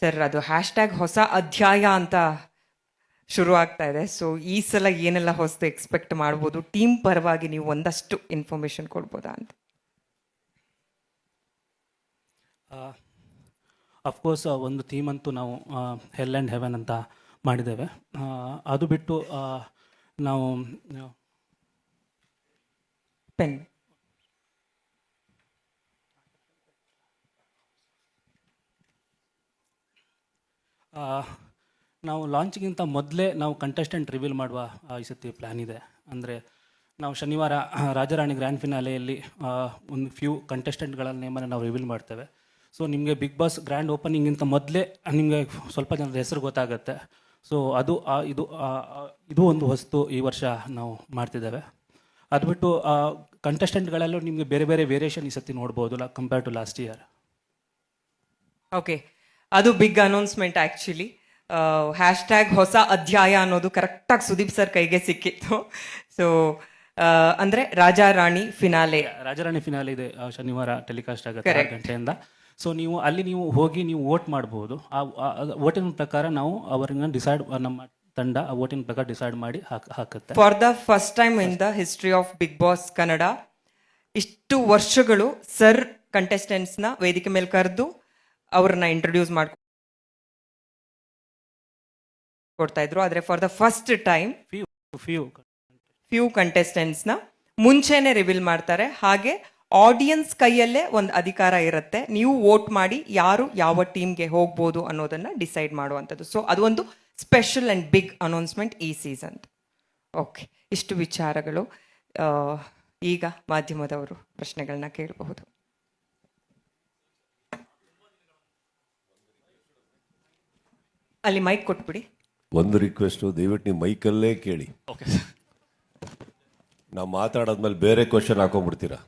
Sir ಅದು hash tag ಹೊಸ ಅಧ್ಯಾಯ ಅಂತ ಶುರು ಆಗ್ತಾ ಇದೆ ಸೊ ಈ ಸಲ ಏನೆಲ್ಲ ಹೊಸದು ಎಕ್ಸ್ಪೆಕ್ಟ್ ಮಾಡ್ಬೋದು? ಟೀಮ್ ಪರವಾಗಿ ನೀವು ಒಂದಷ್ಟು ಇನ್ಫಾರ್ಮೇಶನ್ ಕೊಡ್ಬೋದಾ ಅಂತ. ಅಫ್ಕೋರ್ಸ್ ಒಂದು ಥೀಮ್ ಅಂತೂ ನಾವು ಹೆಲ್ ಆ್ಯಂಡ್ ಹೆವೆನ್ ಅಂತ ಮಾಡಿದ್ದೇವೆ. ಅದು ಬಿಟ್ಟು ನಾವು ಪೆನ್. ನಾವು ಲಾಂಚ್ಗಿಂತ ಮೊದಲೇ ನಾವು ಕಂಟೆಸ್ಟೆಂಟ್ ರಿವೀಲ್ ಮಾಡುವ ಈ ಸತಿ ಪ್ಲ್ಯಾನ್ ಇದೆ. ಅಂದರೆ ನಾವು ಶನಿವಾರ, ರಾಜರಾಣಿ ಗ್ರ್ಯಾಂಡ್ ಫಿನಾಲೆಯಲ್ಲಿ ಒಂದು ಫ್ಯೂ ಕಂಟೆಸ್ಟೆಂಟ್ಗಳ ನೇಮನ್ನು ನಾವು ರಿವೀಲ್ ಮಾಡ್ತೇವೆ. ಸೊ ನಿಮಗೆ ಬಿಗ್ ಬಾಸ್ ಗ್ರ್ಯಾಂಡ್ ಓಪನಿಂಗಿಂತ ಮೊದಲೇ ನಿಮಗೆ ಸ್ವಲ್ಪ ಜನರ ಹೆಸರು ಗೊತ್ತಾಗುತ್ತೆ. ಸೊ ಅದು ಇದು ಇದು ಒಂದು ವಸ್ತು ಈ ವರ್ಷ ನಾವು ಮಾಡ್ತಿದ್ದೇವೆ. ಅದು ಬಿಟ್ಟು ಕಂಟೆಸ್ಟೆಂಟ್ಗಳಲ್ಲೂ ನಿಮಗೆ ಬೇರೆ ಬೇರೆ ವೇರಿಯೇಷನ್ ಈ ಸತಿ ನೋಡ್ಬೋದು compare to last year okay ಅದು big announcement actually hashtag ಹೊಸ ಅಧ್ಯಾಯ ಅನ್ನೋದು ಕರೆಕ್ಟಾಗಿ ಸುದೀಪ್ ಸರ್ ಕೈಗೆ ಸಿಕ್ಕಿತ್ತು. ಸೊ ಅಂದ್ರೆ ರಾಜಾ ರಾಣಿ ಫಿನಾಲೆ ರಾಜಾರಾಣಿ ಫಿನಾಲೆ ಇದೆ ಆ, ಶನಿವಾರ ಟೆಲಿಕಾಸ್ಟ್ ಆಗುತ್ತೆ ಆರು ಗಂಟೆಯಿಂದ. ಸೊ ನೀವು ಅಲ್ಲಿ ನೀವು ಹೋಗಿ ನೀವು ವೋಟ್ ಮಾಡಬಹುದು ಆ ವೋಟಿನ ಪ್ರಕಾರ ನಾವು ಅವರನ್ನ ಡಿಸೈಡ್ ನಮ್ಮ ತಂಡ ಆ ವೋಟಿನ ಪ್ರಕಾರ ಡಿಸೈಡ್ ಮಾಡಿ ಹಾಕ್ ಹಾಕುತ್ತೆ. For the first time in the history of Bigg Boss Kannada ಇಷ್ಟು ವರ್ಷಗಳು ಸರ್ ಕಂಟೆಸ್ಟೆಂಟ್ಸ್ನ ವೇದಿಕೆ ಮೇಲೆ ಕರೆದು ಅವ್ರನ್ನ ಇಂಟ್ರೊಡ್ಯೂಸ್ ಮಾಡ್ಕೊ ಕೊಡ್ತಾ ಇದ್ರು. ಆದರೆ for the first time few few few ಕಂಟೆಸ್ಟೆಂಟ್ಸ್ನ ಮುಂಚೆನೆ ರಿವೀಲ್ ಮಾಡ್ತಾರೆ. ಹಾಗೆ ಆಡಿಯನ್ಸ್ ಕೈಯಲ್ಲೇ ಒಂದು ಅಧಿಕಾರ ಇರುತ್ತೆ. ನೀವು ವೋಟ್ ಮಾಡಿ ಯಾರು ಯಾವ ಟೀಮ್ಗೆ ಹೋಗ್ಬೋದು ಅನ್ನೋದನ್ನ ಡಿಸೈಡ್ ಮಾಡುವಂಥದ್ದು. ಸೊ ಅದು ಒಂದು ಸ್ಪೆಷಲ್ ಆ್ಯಂಡ್ ಬಿಗ್ ಅನೌನ್ಸ್ಮೆಂಟ್ ಈ ಸೀಸನ್ ಓಕೆ ಇಷ್ಟು ವಿಚಾರಗಳು. ಈಗ ಮಾಧ್ಯಮದವರು ಪ್ರಶ್ನೆಗಳನ್ನ ಕೇಳಬಹುದು. ಅಲ್ಲಿ ಮೈಕ್ ಕೊಟ್ಬಿಡಿ. ಒಂದು ರಿಕ್ವೆಸ್ಟು ದಯವಿಟ್ಟು ನೀವು ಮೈಕಲ್ಲೇ ಕೇಳಿ. ಓಕೆ ನಾವು ಮಾತಾಡಾದ್ಮೇಲೆ ಬೇರೆ ಕ್ವಶನ್ ಹಾಕೊಂಡ್ಬಿಡ್ತೀರಾ?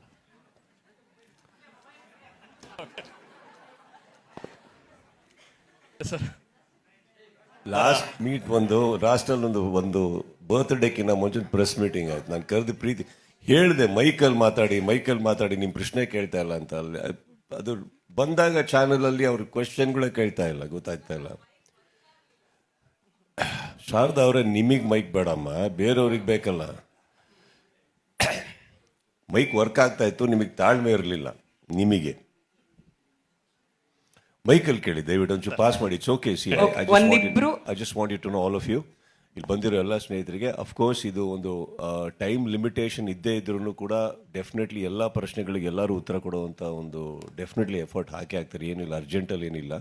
ಸರ್ ಲಾಸ್ಟ್ ಮೀಟ್ ಒಂದು ಲಾಸ್ಟಲ್ಲಿ ಒಂದು ಒಂದು ಬರ್ತ್ಡೇಕಿನ್ನ ಮುಂಚೆ ಪ್ರೆಸ್ ಮೀಟಿಂಗ್ ಆಯ್ತು. ನಾನು ಕರೆದು ಪ್ರೀತಿ ಹೇಳಿದೆ ಮೈಕಲ್ ಮಾತಾಡಿ ಮೈಕಲ್ ಮಾತಾಡಿ ನಿಮ್ಮ ಪ್ರಶ್ನೆ ಕೇಳ್ತಾ ಇಲ್ಲ ಅಂತ. ಅಲ್ಲಿ ಅದು ಬಂದಾಗ ಚಾನಲಲ್ಲಿ ಅವ್ರ ಕ್ವಶನ್ಗಳೇ ಕೇಳ್ತಾ ಇಲ್ಲ ಗೊತ್ತಾಗ್ತಾ ಇಲ್ಲ. ಶಾರದಾ ಅವರೇ ನಿಮಗೆ ಮೈಕ್ ಬೇಡಮ್ಮ ಬೇರೆಯವ್ರಿಗೆ ಬೇಕಲ್ಲ. ಮೈಕ್ ವರ್ಕ್ ಆಗ್ತಾ ಇತ್ತು ನಿಮಗೆ ತಾಳ್ಮೆ ಇರಲಿಲ್ಲ ನಿಮಗೆ. ಮೈಕಲ್ಲಿ ಕೇಳಿ ದಯವಿಟ್ಟು ಒಂಚೂರು ಪಾಸ್ ಮಾಡಿ ಚೋಕೆ see I just want you to know all of you ಇಲ್ಲಿ ಬಂದಿರೋ ಎಲ್ಲ ಸ್ನೇಹಿತರಿಗೆ ಅಫ್ಕೋರ್ಸ್ ಇದು ಒಂದು ಟೈಮ್ ಲಿಮಿಟೇಷನ್ ಇದ್ದೇ ಇದ್ರೂ ಕೂಡ ಡೆಫಿನೆಟ್ಲಿ ಎಲ್ಲ ಪ್ರಶ್ನೆಗಳಿಗೆ ಎಲ್ಲರೂ ಉತ್ತರ ಕೊಡುವಂಥ ಒಂದು ಡೆಫಿನೆಟ್ಲಿ ಎಫರ್ಟ್ ಹಾಕಿ ಹಾಕ್ತಾರೆ ಏನಿಲ್ಲ ಅರ್ಜೆಂಟಲ್ಲಿ ಏನಿಲ್ಲ.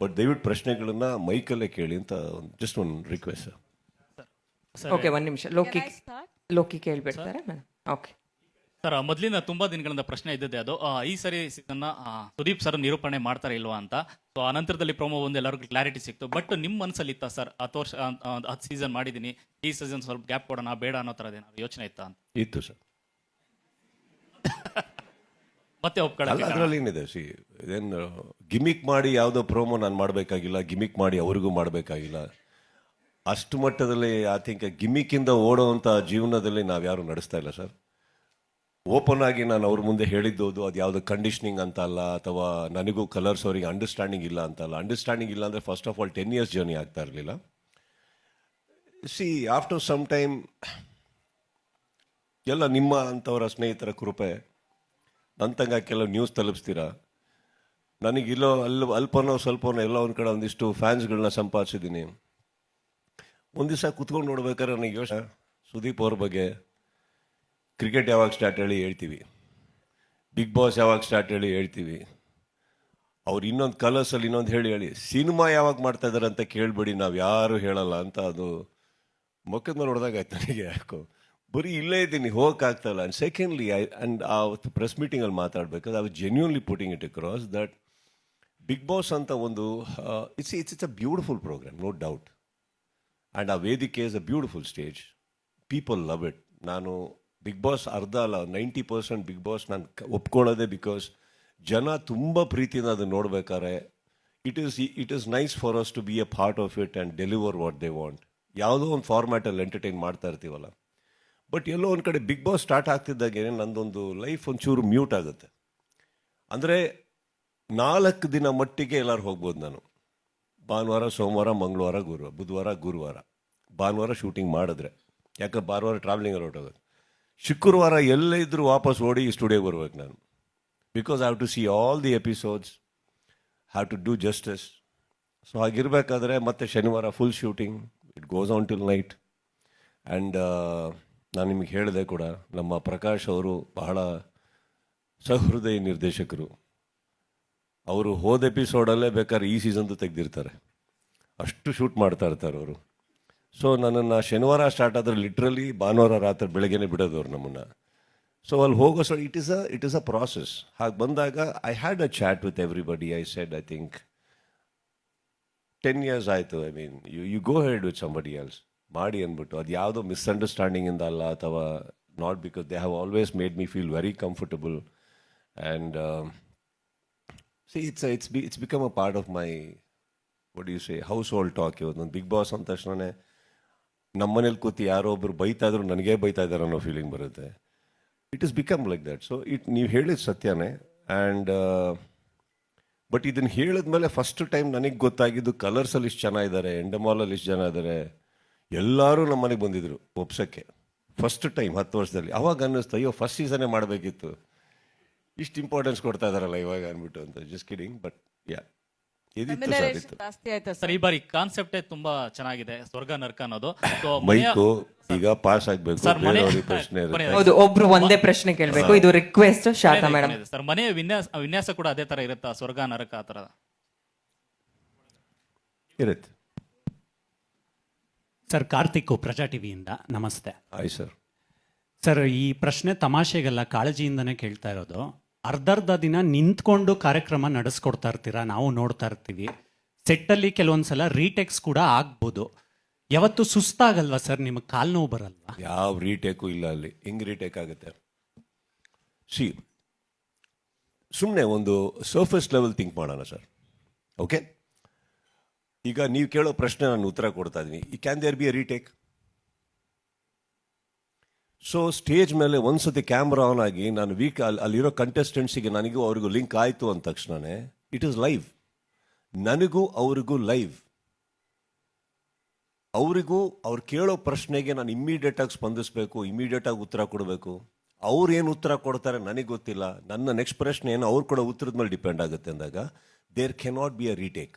ಬಟ್ ದಯವಿಟ್ಟು ಪ್ರಶ್ನೆಗಳನ್ನ ಮೈಕಲ್ಲೇ ಕೇಳಿ ಅಂತ ಜಸ್ಟ್ ಒಂದು ರಿಕ್ವೆಸ್ಟ್ ಓಕೆ ಒಂದ್ ನಿಮಿಷ. ಲೋಕಿ ಲೋಕಿ ಕೇಳ್ಬಿಡ್ತಾರೆ ಓಕೆ ಸರ್ ಮೊದಲಿಂದ ತುಂಬಾ ದಿನಗಳಿಂದ ಪ್ರಶ್ನೆ ಇದ್ದದೆ ಅದು. ಆ, ಈ ಸರಿ ಸೀಸನ್ನ ಸುದೀಪ್ ಸರ್ ನಿರೂಪಣೆ ಮಾಡ್ತಾರೆ ಇಲ್ವಾ ಅಂತ. ಸೊ ಆ ನಂತರದಲ್ಲಿ ಪ್ರೊಮೋ ಒಂದು ಎಲ್ಲರಿಗೂ ಕ್ಲಾರಿಟಿ ಸಿಕ್ತು. ಬಟ್ ನಿಮ್ಮ ಮನಸ್ಸಲ್ಲಿ ಇತ್ತ ಸರ್ ಹತ್ತು ವರ್ಷ ಹತ್ತು ಸೀಸನ್ ಮಾಡಿದ್ದೀನಿ ಈ ಸೀಸನ್ ಸ್ವಲ್ಪ ಗ್ಯಾಪ್ ಕೊಡೋಣ ಬೇಡ ಅನ್ನೋ ಥರದ್ದೇನಾದ್ರು ಯೋಚನೆ ಇತ್ತಾ ಅಂತ? ಇತ್ತು ಸರ್ ಮತ್ತೆ ಒಪ್ಕೊಳ್ಳೋಕೆ ಅದರಲ್ಲಿ ಏನಿದೆ? ಸಿ ಇದೇನು ಗಿಮಿಕ್ ಮಾಡಿ ಯಾವುದೋ ಪ್ರೋಮೋ ನಾನು ಮಾಡಬೇಕಾಗಿಲ್ಲ ಗಿಮಿಕ್ ಮಾಡಿ ಅವ್ರಿಗೂ ಮಾಡಬೇಕಾಗಿಲ್ಲ. ಅಷ್ಟು ಮಟ್ಟದಲ್ಲಿ ಐ ಥಿಂಕ್ ಗಿಮಿಕ್ಕಿಂದ ಓಡೋವಂಥ ಜೀವನದಲ್ಲಿ ನಾವು ಯಾರು ನಡೆಸ್ತಾ ಇಲ್ಲ ಸರ್. ಓಪನ್ ಆಗಿ ನಾನು ಅವ್ರ ಮುಂದೆ ಹೇಳಿದ್ದೋದು ಅದು ಯಾವುದೋ ಕಂಡೀಷನಿಂಗ್ ಅಂತ ಅಲ್ಲ ಅಥವಾ ನನಗೂ ಕಲರ್ಸ್ ಅವರಿಗೆ ಅಂಡರ್ಸ್ಟ್ಯಾಂಡಿಂಗ್ ಇಲ್ಲ ಅಂತ ಅಲ್ಲ. ಅಂಡರ್ಸ್ಟ್ಯಾಂಡಿಂಗ್ ಇಲ್ಲ ಅಂದರೆ first of all ten years journey ಆಗ್ತಾ ಇರಲಿಲ್ಲ. ಸಿ ಆಫ್ಟರ್ ಸಮ್ ಟೈಮ್ ಎಲ್ಲ ನಿಮ್ಮ ಅಂಥವರ ಸ್ನೇಹಿತರ ಕೃಪೆ ನನ್ನ ತಂಗ ಕೆಲವು ನ್ಯೂಸ್ ತಲುಪಿಸ್ತೀರಾ? ಇಲ್ಲೋ ಅಲ್ಲಿ ಅಲ್ಪನೋ ಸ್ವಲ್ಪನೋ ಎಲ್ಲ ಒಂದು ಕಡೆ ಒಂದಿಷ್ಟು ಫ್ಯಾನ್ಸ್ಗಳನ್ನ ಸಂಪಾದಿಸಿದ್ದೀನಿ ಒಂದು ದಿವಸ ಕುತ್ಕೊಂಡು ನೋಡ್ಬೇಕಾದ್ರೆ ನನಗೆ ಯೋಚನೆ, ಸುದೀಪ್ ಅವ್ರ ಬಗ್ಗೆ ಕ್ರಿಕೆಟ್ ಯಾವಾಗ ಸ್ಟಾರ್ಟ್ ಹೇಳಿ ಹೇಳ್ತೀವಿ. ಬಿಗ್ ಬಾಸ್ ಯಾವಾಗ ಸ್ಟಾರ್ಟ್ ಹೇಳಿ ಹೇಳ್ತೀವಿ. ಅವ್ರು ಇನ್ನೊಂದು ಕಲರ್ಸಲ್ಲಿ ಇನ್ನೊಂದು ಹೇಳಿ ಹೇಳಿ, ಸಿನಿಮಾ ಯಾವಾಗ ಮಾಡ್ತಾ ಇದ್ದಾರೆ ಅಂತ ಕೇಳಿಬಿಡಿ, ನಾವು ಯಾರು ಹೇಳಲ್ಲ ಅಂತ ಅದು ಮುಖದ ನೋಡಿದಾಗ ಆಯ್ತು ನನಗೆ ಯಾಕೋ. ಬರೀ ಇಲ್ಲೇ ಇದ್ದೀನಿ ಹೋಗೋಕ್ಕಾಗ್ತಾಯಿಲ್ಲ ಆ್ಯಂಡ್ ಸೆಕೆಂಡ್ಲಿ ಐ ಆ್ಯಂಡ್ ಆ ಪ್ರೆಸ್ ಮೀಟಿಂಗಲ್ಲಿ ಮಾತಾಡಬೇಕಾದ್ರೆ I was genuinely putting it across that Bigg Boss ಅಂತ ಒಂದು it's it's it's a beautiful program no doubt and ಆ ವೇದಿಕೆ is a beautiful stage people love it ನಾನು ಬಿಗ್ ಬಾಸ್ ಅರ್ಧ ಅಲ್ಲ ninety percent big boss ನಾನು ಒಪ್ಕೊಳ್ಳೋದೇ because ಜನ ತುಂಬ ಪ್ರೀತಿಯಿಂದ ಅದನ್ನು ನೋಡ್ಬೇಕಾದ್ರೆ it is it is nice for us to be a part of it and deliver what they want ಯಾವುದೋ ಒಂದು ಫಾರ್ಮ್ಯಾಟಲ್ಲಿ ಎಂಟರ್ಟೈನ್ ಮಾಡ್ತಾ ಇರ್ತೀವಲ್ಲ. ಬಟ್ ಎಲ್ಲೋ ಒಂದು ಕಡೆ ಬಿಗ್ ಬಾಸ್ ಸ್ಟಾರ್ಟ್ ಆಗ್ತಿದ್ದಾಗೆ ನಂದೊಂದು ಲೈಫ್ ಒಂಚೂರು ಮ್ಯೂಟ್ ಆಗುತ್ತೆ. ಅಂದರೆ ನಾಲ್ಕು ದಿನ ಮಟ್ಟಿಗೆ ಎಲ್ಲರೂ ಹೋಗ್ಬೋದು ನಾನು. ಭಾನುವಾರ, ಸೋಮವಾರ, ಮಂಗಳವಾರ, ಗುರುವಾರ, ಬುಧವಾರ, ಗುರುವಾರ. ಭಾನುವಾರ ಶೂಟಿಂಗ್ ಮಾಡಿದ್ರೆ. ಯಾಕೆ ಭಾನುವಾರ ಟ್ರಾವೆಲಿಂಗ್ ಹೊರಟೋಗೋದು. ಶುಕ್ರವಾರ ಎಲ್ಲೇ ಇದ್ದರೂ ವಾಪಸ್ ಓಡಿ ಸ್ಟುಡಿಯೋಗೆ ಬರ್ಬೇಕು ನಾನು. Because have to see all the episodes have to do justice so ಹಾಗಿರ್ಬೇಕಾದ್ರೆ ಮತ್ತೆ ಶನಿವಾರ full shooting it goes on till night and ನಾನು ನಿಮಗೆ ಹೇಳಿದೆ ಕೂಡ, ನಮ್ಮ ಪ್ರಕಾಶ್ ಅವರು ಬಹಳ ಸಹೃದಯ ನಿರ್ದೇಶಕರು. ಅವರು ಹೋದ ಎಪಿಸೋಡಲ್ಲೇ ಬೇಕಾದ್ರೆ ಈ ಸೀಸನ್ದು ತೆಗೆದಿರ್ತಾರೆ. ಅಷ್ಟು ಶೂಟ್ ಮಾಡ್ತಾ ಇರ್ತಾರೆ ಅವರು. ಸೊ ನನ್ನನ್ನು ಶನಿವಾರ ಸ್ಟಾರ್ಟ್ ಆದರೆ ಲಿಟ್ರಲಿ ಭಾನುವಾರ ರಾತ್ರಿ ಬೆಳಗ್ಗೆನೆ ಬಿಡೋದು ಅವ್ರು ನಮ್ಮನ್ನು. ಸೊ ಅಲ್ಲಿ ಹೋಗೋ so it is a it is a process ಹಾಗೆ ಬಂದಾಗ I had a chat with everybody I said I think ten years ಆಯಿತು. I mean you you go head with somebody else ಮಾಡಿ ಅಂದ್ಬಿಟ್ಟು, ಅದು ಯಾವುದೋ ಮಿಸ್ಅಂಡರ್ಸ್ಟ್ಯಾಂಡಿಂಗಿಂದ ಅಲ್ಲ ಅಥವಾ not because they have always made me feel very comfortable and see it's it's be it's become a part of my what you say household talk ಇವತ್ತು ಒಂದು big boss ಅಂದ ತಕ್ಷಣನೇ ನಮ್ಮ ಮನೇಲಿ ಕೂತಿ ಯಾರೋ ಒಬ್ರು ಬೈತಾ ಇದ್ರು ನನಗೇ ಬೈತಾ ಇದ್ದಾರೆ ಅನ್ನೋ ಫೀಲಿಂಗ್ ಬರುತ್ತೆ. It is become like that so it ನೀವು ಹೇಳಿದ ಸತ್ಯನೇ ಆ್ಯಂಡ್ ಬಟ್ ಇದನ್ನು ಹೇಳಿದ್ಮೇಲೆ ಫಸ್ಟ್ ಟೈಮ್ ನನಗೆ ಗೊತ್ತಾಗಿದ್ದು ಕಲರ್ಸಲ್ಲಿ ಇಷ್ಟು ಜನ ಇದ್ದಾರೆ ಎಂಡಮಾಲಲ್ಲಿ ಇಷ್ಟು ಜನ ಇದ್ದಾರೆ ಎಲ್ಲರೂ ನಮ್ಮ ಮನೆಗೆ ಬಂದಿದ್ರು ಒಪ್ಸಕ್ಕೆ. ಫಸ್ಟ್ ಟೈಮ್ ಹತ್ತು ವರ್ಷದಲ್ಲಿ. ಅವಾಗ ಅನ್ನಿಸ್ತು ಅಯ್ಯೋ ಫಸ್ಟ್ ಸೀಸನೇ ಮಾಡಬೇಕಿತ್ತು. ಇಷ್ಟು ಇಂಪಾರ್ಟೆನ್ಸ್ ಕೊಡ್ತಾ ಇದಾರಲ್ಲ ಇವಾಗ ಅಂದ್ಬಿಟ್ಟು ಅಂತ. ಜಸ್ಟ್ ಕಿಡಿಂಗ್ ಬಟ್ ಯಾ ಇದಿತ್ತು ಸರ್ ಇತ್ತು. ಜಾಸ್ತಿ ಆಯ್ತಾ ಸರ್? ಈ ಬಾರಿ ಕಾನ್ಸೆಪ್ಟೇ ತುಂಬಾ ಚೆನ್ನಾಗಿದೆ ಸ್ವರ್ಗ ನರ್ಕ ಅನ್ನೋದು. ಮನೆಯ ಮೈಕು ಈಗ ಪಾಸ್ ಆಗಬೇಕು. ಸರ್, ಮನೆ- ಬೇರೆಯವ್ರಿಗೆ ಪ್ರಶ್ನೆ ಇರುತ್ತೆ. ಹೌದು ಒಬ್ರು ಒಂದೇ ಪ್ರಶ್ನೆ ಕೇಳಬೇಕು. ಇದು ರಿಕ್ವೆಸ್ಟ್ ಶಾರದಾ ಮೇಡಮ್. ಸರ್. ಮನೆಯ ವಿನ್ಯಾಸ ವಿನ್ಯಾಸ ಕೂಡ ಅದೇ ತರ ಇರುತ್ತಾ? ಸ್ವರ್ಗ ನರಕ ಆ ತರ ಇರುತ್ತೆ. ಸರ್ ಕಾರ್ತಿಕ್ ಪ್ರಜಾ ಟಿವಿಯಿಂದ ನಮಸ್ತೆ. ಆಯ್ ಸರ್ ಸರ್ ಈ ಪ್ರಶ್ನೆ ತಮಾಷೆಗೆಲ್ಲ ಕಾಳಜಿಯಿಂದನೇ ಕೇಳ್ತಾ ಇರೋದು. ಅರ್ಧರ್ಧ ದಿನ ನಿಂತ್ಕೊಂಡು ಕಾರ್ಯಕ್ರಮ ನಡೆಸ್ಕೊಡ್ತಾ ಇರ್ತೀರಾ? ನಾವು ನೋಡ್ತಾ ಇರ್ತೀವಿ. ಸೆಟ್ಟಲ್ಲಿ ಕೆಲವೊಂದ್ಸಲ ರೀಟೆಕ್ಸ್ ಕೂಡ ಆಗ್ಬೋದು. ಯಾವತ್ತು ಸುಸ್ತಾಗಲ್ವಾ ಸರ್? ನಿಮಗೆ ಕಾಲು ನೋವು ಬರಲ್ವಾ? ಯಾವ ರೀಟೇಕು ಇಲ್ಲ ಅಲ್ಲಿ. ಹೆಂಗ್ ರೀಟೇಕ್ ಆಗುತ್ತೆ? ಸಿ ಸುಮ್ಮನೆ ಒಂದು ಸರ್ಫೇಸ್ ಲೆವೆಲ್ ಥಿಂಕ್ ಮಾಡೋಣ ಸರ್ ಓಕೆ ಈಗ ನೀವು ಕೇಳೋ ಪ್ರಶ್ನೆ ನಾನು ಉತ್ತರ ಕೊಡ್ತಾ ಇದ್ದೀನಿ. ಈ can there be a retake so stage ಮೇಲೆ ಒಂದ್ಸತಿ ಕ್ಯಾಮ್ರಾ ಆನ್ ಆಗಿ ನಾನು ವೀಕ್ ಅಲ್ಲಿ, ಅಲ್ಲಿರೋ ಕಂಟೆಸ್ಟೆಂಟ್ಸಿಗೆ ನನಗೂ ಅವ್ರಿಗೂ ಲಿಂಕ್ ಆಯಿತು ಅಂದ ತಕ್ಷಣನೇ ಇಟ್ ಈಸ್ ಲೈವ್ ನನಗೂ ಅವ್ರಿಗೂ ಲೈವ್ ಅವರಿಗೂ ಅವ್ರು ಕೇಳೋ ಪ್ರಶ್ನೆಗೆ ನಾನು ಇಮ್ಮಿಡಿಯೇಟಾಗಿ ಸ್ಪಂದಿಸಬೇಕು ಇಮ್ಮಿಡಿಯೇಟಾಗಿ ಉತ್ತರ ಕೊಡಬೇಕು. ಅವ್ರು ಏನು ಉತ್ತರ ಕೊಡ್ತಾರೆ ನನಗೆ ಗೊತ್ತಿಲ್ಲ. ನನ್ನ ನೆಕ್ಸ್ಟ್ ಪ್ರಶ್ನೆ ಏನು ಅವ್ರು ಕೂಡ ಉತ್ತರದ ಮೇಲೆ ಡಿಪೆಂಡ್ ಆಗುತ್ತೆ ಅಂದಾಗ there cannot be a retake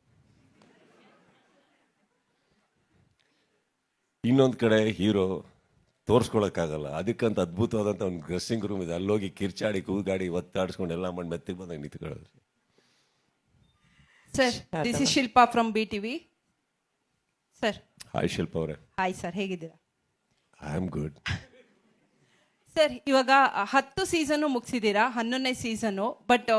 ಇನ್ನೊಂದು ಕಡೆ ಹೀರೋ ತೋರಿಸ್ಕೊಳಕ್ಕಾಗಲ್ಲ. ಅದಕ್ಕಂತ ಅದ್ಭುತವಾದಂಥ ಒಂದು ಡ್ರೆಸ್ಸಿಂಗ್ ರೂಮ್ ಇದೆ. ಅಲ್ಲೋಗಿ ಕಿರ್ಚಾಡಿ ಕೂಗಾಡಿ ಒತ್ತಾಡಿಸ್ಕೊಂಡು ಎಲ್ಲ ಮಾಡಿ ಮೆತ್ತಿಗೆ ಬಂದಾಗ ನಿಂತ್ಕೊಳ್ಳೋದು sir this is Shilpa from B TV sir hi Shilpa ಅವರೇ. ಹಾಯ್ ಸರ್ ಹೇಗಿದ್ದೀರಾ? ಐ ಆಮ್ ಗುಡ್ ಸರ್ ಇವಾಗ ಹತ್ತು ಸೀಸನ್ ಮುಗಿಸಿದ್ದೀರಾ? ಹನ್ನೊಂದನೇ ಸೀಸನು ಬಟ್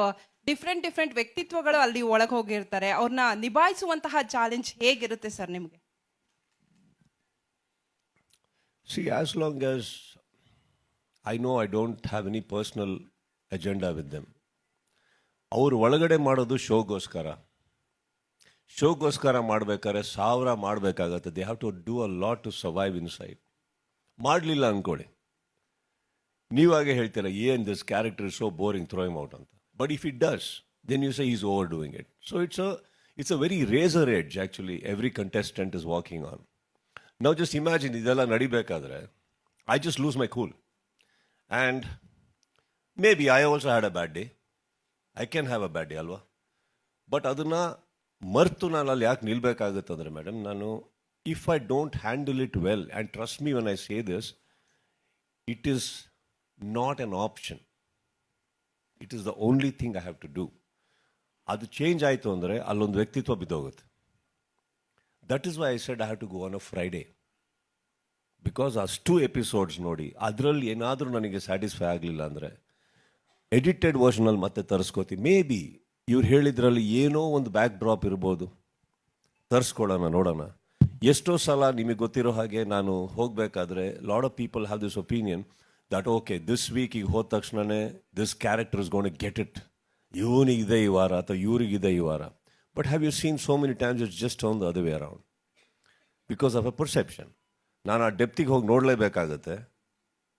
ಡಿಫ್ರೆಂಟ್ ಡಿಫ್ರೆಂಟ್ ವ್ಯಕ್ತಿತ್ವಗಳು ಅಲ್ಲಿ ಒಳಗೆ ಹೋಗಿರ್ತಾರೆ. ಅವ್ರನ್ನ ನಿಭಾಯಿಸುವಂತಹ ಚಾಲೆಂಜ್ ಹೇಗಿರುತ್ತೆ ಸರ್ ನಿಮಗೆ? See, as long as I know I don't have any personal agenda with them, ಅವ್ರು ಒಳಗಡೆ ಮಾಡೋದು ಶೋಗೋಸ್ಕರ. ಶೋಗೋಸ್ಕರ ಮಾಡ್ಬೇಕಾದ್ರೆ ಸಾವಿರ ಮಾಡಬೇಕಾಗತ್ತೆ. They have to do a lot to survive inside ಮಾಡಲಿಲ್ಲ ಅಂದ್ಕೊಳ್ಳಿ ನೀವಾಗೆ ಹೇಳ್ತೀರ ಏನ್ this character is so boring throwing out ಅಂತ. But if it does then you say is overdoing it so it's a it's a very razor edge actually every contestant is walking on ನಾವು just imagine ಇದೆಲ್ಲ ನಡಿಬೇಕಾದ್ರೆ I just lose my cool and maybe I also had a bad day I can have a bad day ಅಲ್ವಾ? But ಅದನ್ನು ಮರೆತು ನಾನು ಅಲ್ಲಿ ಯಾಕೆ ನಿಲ್ಬೇಕಾಗುತ್ತಂದ್ರೆ madam ನಾನು if I don't handle it well and trust me when I say this it is not an option it is the only thing I have to do ಅದು change ಆಯಿತು ಅಂದರೆ ಅಲ್ಲೊಂದು ವ್ಯಕ್ತಿತ್ವ ಬಿದ್ದೋಗುತ್ತೆ. That is why I said I have to go on a Friday because ಅಷ್ಟು episodes ನೋಡಿ, ಅದರಲ್ಲಿ ಏನಾದರೂ ನನಗೆ ಸ್ಯಾಟಿಸ್ಫೈ ಆಗಲಿಲ್ಲ ಅಂದರೆ ಎಡಿಟೆಡ್ ವರ್ಷನಲ್ಲಿ ಮತ್ತೆ ತರಿಸ್ಕೋತಿ. ಮೇ ಬಿ ಇವ್ರು ಹೇಳಿದ್ರಲ್ಲಿ ಏನೋ ಒಂದು ಬ್ಯಾಕ್ ಡ್ರಾಪ್ ಇರ್ಬೋದು. ತರಿಸ್ಕೊಳ್ಳೋಣ, ನೋಡೋಣ. ಎಷ್ಟೋ ಸಲ ನಿಮಗೆ ಗೊತ್ತಿರೋ ಹಾಗೆ ನಾನು ಹೋಗಬೇಕಾದ್ರೆ lot of people have this opinion that okay this week ಈಗ ಹೋದ ತಕ್ಷಣವೇ this character is gone get it ಇವನಿಗಿದೆ ಈ ವಾರ ಅಥವಾ ಇವ್ರಿಗಿದೆ ಈ ವಾರ. But have you seen so many times it's just on the other way around because of a perception ನಾನು ಆ ಡೆಪ್ತಿಗೆ ಹೋಗಿ ನೋಡಲೇಬೇಕಾಗತ್ತೆ.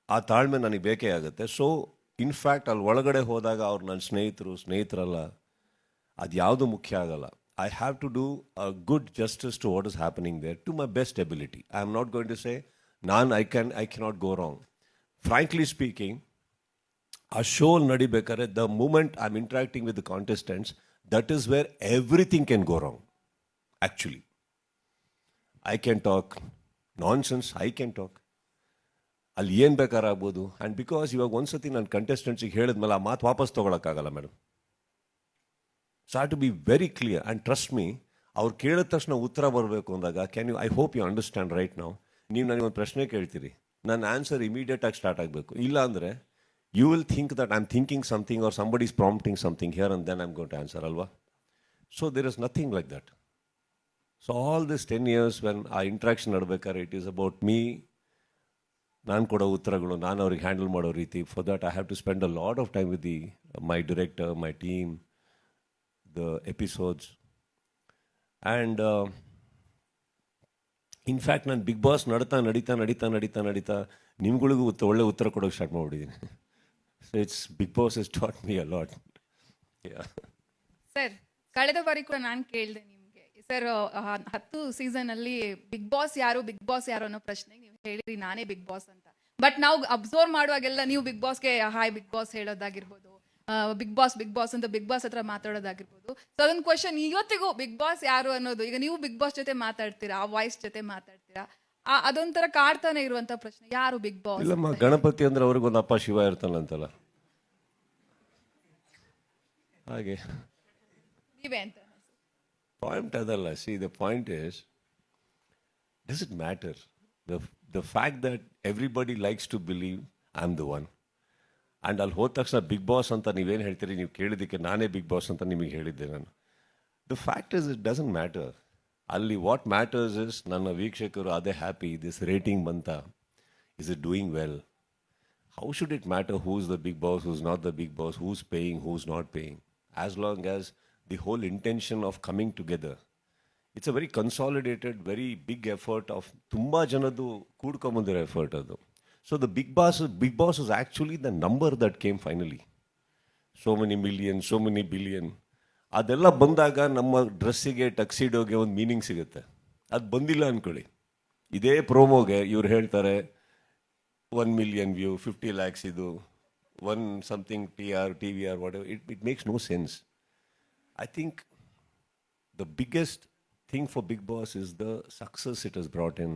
ಆ ತಾಳ್ಮೆ ನನಗೆ ಬೇಕೇ ಆಗುತ್ತೆ. ಸೊ ಇನ್ಫ್ಯಾಕ್ಟ್ ಅಲ್ಲಿ ಒಳಗಡೆ ಹೋದಾಗ ಅವ್ರು ನನ್ನ ಸ್ನೇಹಿತರು, ಸ್ನೇಹಿತರಲ್ಲ, ಅದು ಯಾವುದು ಮುಖ್ಯ ಆಗಲ್ಲ. I have to do a good justice to what is happening there to my best ability I am not going to say ನಾನು I can I cannot go wrong frankly speaking ಆ show ನಡಿಬೇಕಾದ್ರೆ the moment I am interacting with the contestants that is where everything can go wrong actually I can talk nonsense I can talk ಅಲ್ಲಿ ಏನು ಬೇಕಾರಾಗ್ಬೋದು and because ಇವಾಗ ಒಂದ್ಸತಿ ನಾನು ಕಂಟೆಸ್ಟೆಂಟ್ಸಿಗೆ ಹೇಳಿದ್ಮೇಲೆ ಆ ಮಾತು ವಾಪಸ್ ತೊಗೊಳಕ್ಕಾಗಲ್ಲ madam so to be very clear and trust me ಅವ್ರು ಕೇಳಿದ ತಕ್ಷಣ ಉತ್ತರ ಬರಬೇಕು ಅಂದಾಗ can you I hope you understand right ನಾವು ನೀವು ನನಗೆ ಒಂದು ಪ್ರಶ್ನೆ ಕೇಳ್ತೀರಿ. ನನ್ನ ಆನ್ಸರ್ ಇಮಿಡಿಯೇಟಾಗಿ ಸ್ಟಾರ್ಟ್ ಆಗಬೇಕು. ಇಲ್ಲ ಅಂದರೆ you will think that thinking something thinking something or somebody is here here and then I'm got answer ಅಲ್ವಾ so there is nothing like that so all this ten years when ah interaction ನಡ್ಬೇಕಾದ್ರೆ it is about me ನಾನು ಕೊಡೋ ಉತ್ತರಗಳು, ನಾನು ಅವ್ರಿಗೆ handle ಮಾಡೋ ರೀತಿ. For that I have to spend a lot of time with the my director my team the episodes and in fact ನಾನು big boss ನಡೀತಾ ನಡೀತಾ ನಡೀತಾ ನಡೀತಾ ನಡೀತಾ, ನಿಮ್ಗಳಿಗೂ ಒಳ್ಳೆ ಉತ್ತರ ಕೊಡೋಕ್ಕೆ start ಮಾಡಿಬಿಟ್ಟಿದ್ದೀನಿ it's Bigg Boss is taught me a lot sir ಕಳೆದ ಬಾರಿ ಕೂಡ ನಾನು ಕೇಳಿದೆ ನಿಮಗೆ. ಸರ್ ಹತ್ತು ಸೀಸನ್ ಅಲ್ಲಿ ಬಿಗ್ ಬಾಸ್ ಯಾರು ಬಿಗ್ ಬಾಸ್ ಯಾರು ಅನ್ನೋ ಪ್ರಶ್ನೆಗೆ ನೀವು ಹೇಳಿರಿ, ನಾನೇ ಬಿಗ್ ಬಾಸ್ ಅಂತ. ಬಟ್ ನಾವು ಅಬ್ಸರ್ವ್ ಮಾಡುವಾಗೆಲ್ಲ ನೀವು ಬಿಗ್ ಬಾಸ್ಗೆ ಹಾಯ್ ಬಿಗ್ ಬಾಸ್ ಹೇಳೋದಾಗಿರ್ಬೋದು ಬಿಗ್ ಬಾಸ್ ಬಿಗ್ ಬಾಸ್ ಅಂತ ಬಿಗ್ ಬಾಸ್ ಹತ್ರ ಮಾತಾಡೋದಾಗಿರ್ಬೋದು. ಸೊ ಅದೊಂದು ಕ್ವಶನ್ ಇವತ್ತಿಗೂ ಬಿಗ್ ಬಾಸ್ ಯಾರು ಅನ್ನೋದು, ಈಗ ನೀವು ಬಿಗ್ ಬಾಸ್ ಜೊತೆ ಮಾತಾಡ್ತೀರಾ, ಆ ವಾಯ್ಸ್ ಜೊತೆ ಮಾತಾಡ್ತೀರಾ? ಅದೊಂಥರ ಕಾಡ್ತಾನೆ ಇರುವಂತ ಪ್ರಶ್ನೆ. ಯಾರು ಬಿಗ್ ಬಾಸ್ ಇಲ್ಲಮ್ಮ ಗಣಪತಿ ಅಂದ್ರೆ ಅವ್ರಿಗೊಂದು ಅಪ್ಪ ಶಿವ ಇರ್ತಾನಂತಲ್ಲ ಹಾಗೆ. ನೀವೇ ಅಂತ ಪಾಯಿಂಟ್ ಅದಲ್ಲ. See the point is does it matter the the fact that everybody likes to believe I am the one and ಅಲ್ಲಿ ಹೋದ ತಕ್ಷಣ ಬಿಗ್ ಬಾಸ್ ಅಂತ ನೀವೇನು ಹೇಳ್ತೀರಿ? ನೀವು ಕೇಳಿದ್ದಕ್ಕೆ ನಾನೇ ಬಿಗ್ ಬಾಸ್ ಅಂತ ನಿಮಗೆ ಹೇಳಿದ್ದೆ ನಾನು. The fact is it doesn't matter ಅಲ್ಲಿ ವಾಟ್ ಮ್ಯಾಟರ್ಸ್ ಇಸ್ ನನ್ನ ವೀಕ್ಷಕರು ಅದೇ ಹ್ಯಾಪಿ ದಿಸ್ ರೇಟಿಂಗ್ ಬಂತ is it doing well how should it matter who's the big boss, who's not the big boss, who's paying, who's not paying? As long as the whole intention of coming together. It's a very consolidated, very big effort of ತುಂಬ ಜನದ್ದು ಕೂಡ್ಕೊಂಬಂದಿರೋ effort ಅದು so the Bigg Boss Bigg Boss is actually the number that came finally so many million so many billion ಅದೆಲ್ಲ ಬಂದಾಗ ನಮ್ಮ ಡ್ರೆಸ್ಸಿಗೆ ಟಕ್ಸಿಡೋಗೆ ಒಂದು meaning ಸಿಗುತ್ತೆ. ಅದು ಬಂದಿಲ್ಲ ಅಂದ್ಕೊಳ್ಳಿ ಇದೇ ಪ್ರೋಮೋಗೆ ಇವ್ರು ಹೇಳ್ತಾರೆ one million view fifty lakhs ಇದು one something T R T V R what it it makes no sense I think the biggest thing for Bigg Boss is the success it is brought in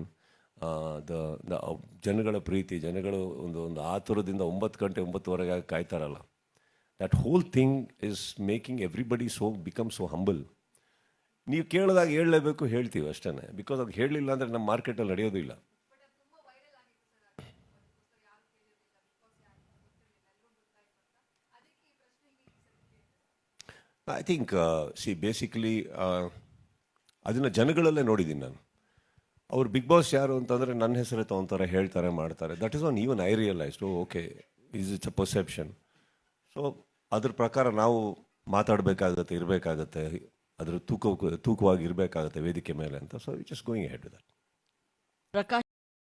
the uh, ಜನಗಳ ಪ್ರೀತಿ ಜನಗಳು ಒಂದು ಒಂದು ಆತುರದಿಂದ ಒಂಬತ್ತು ಗಂಟೆ ಒಂಬತ್ತುವರೆಗೆ ಕಾಯ್ತಾರಲ್ಲ. That whole thing is making everybody so become so humble ನೀವು ಕೇಳಿದಾಗ ಹೇಳಲೇಬೇಕು, ಹೇಳ್ತೀವಿ ಅಷ್ಟೇ ಬಿಕಾಸ್ ಅದು ಹೇಳಲಿಲ್ಲ ಅಂದರೆ ನಮ್ಮ ಮಾರ್ಕೆಟಲ್ಲಿ ನಡೆಯೋದಿಲ್ಲ ಐ ಥಿಂಕ್ ಸಿ ಬೇಸಿಕಲಿ ಅದನ್ನು ಜನಗಳಲ್ಲೇ ನೋಡಿದ್ದೀನಿ ನಾನು. ಅವ್ರು ಬಿಗ್ ಬಾಸ್ ಯಾರು ಅಂತಂದರೆ ನನ್ನ ಹೆಸರೇ ತೊಗೊತಾರೆ, ಹೇಳ್ತಾರೆ, ಮಾಡ್ತಾರೆ. That is one even I realised okay is it's a perception so ಅದ್ರ ಪ್ರಕಾರ ನಾವು ಮಾತಾಡಬೇಕಾಗತ್ತೆ, ಇರಬೇಕಾಗತ್ತೆ, ಅದ್ರ ತೂಕ ತೂಕವಾಗಿ ಇರಬೇಕಾಗತ್ತೆ ವೇದಿಕೆ ಮೇಲೆ ಅಂತ. So it's going head that Prakash